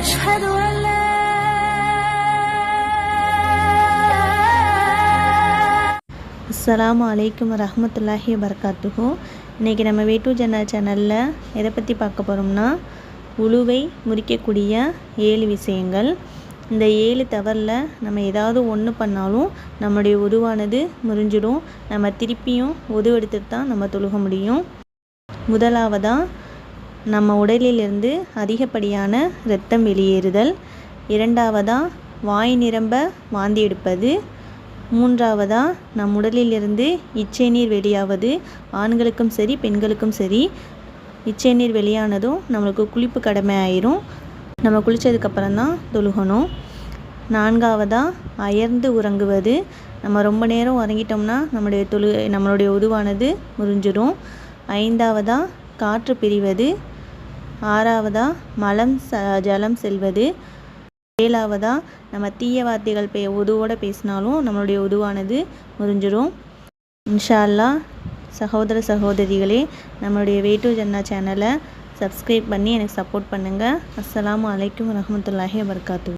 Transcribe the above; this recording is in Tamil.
أشهد أن لا அஸ்ஸலாமு அலைக்கும் வரஹ்மத்துல்லாஹி வபரகாத்துஹு இன்றைக்கி நம்ம வே டு ஜன்னா சேனலில் எதை பற்றி பார்க்க போகிறோம்னா உழுவை முறிக்கக்கூடிய ஏழு விஷயங்கள் இந்த ஏழு தவறில் நம்ம ஏதாவது ஒன்று பண்ணாலும் நம்மளுடைய உருவானது முறிஞ்சிடும் நம்ம திருப்பியும் உருவெடுத்துட்டு தான் நம்ம தொழுக முடியும் முதலாவதாக நம்ம உடலிலிருந்து அதிகப்படியான இரத்தம் வெளியேறுதல். இரண்டாவதாக வாய் நிரம்ப வாந்தி எடுப்பது மூன்றாவதாக நம் உடலிலிருந்து இச்சை நீர் வெளியாவது. ஆண்களுக்கும் சரி பெண்களுக்கும் சரி இச்சை நீர் வெளியானதும் நம்மளுக்கு குளிப்பு கடமை ஆயிரும். நம்ம குளித்ததுக்கப்புறம் தான் தொழுகணும் நான்காவதாக அயர்ந்து உறங்குவது. நம்ம ரொம்ப நேரம் உறங்கிட்டோம்னா நம்முடைய தொழு நம்மளுடைய உதுவானது முறிஞ்சிடும் ஐந்தாவதாக காற்று பிரிவது. ஆறாவதாக மலம் ச ஜலம் செல்வது. ஏழாவதாக நம்ம தீய வார்த்தைகள் பே உதுவோடு பேசினாலும் நம்மளுடைய உதுவானது முறிஞ்சிடும் இன்ஷா அல்லாஹ் சகோதர சகோதரிகளே நம்மளுடைய வே டு ஜன்னா சேனலை சப்ஸ்கிரைப் பண்ணி எனக்கு சப்போர்ட் பண்ணுங்கள் அஸ்லாம் அலைக்கும் வரமத்துல்லாஹி வபரகாத்து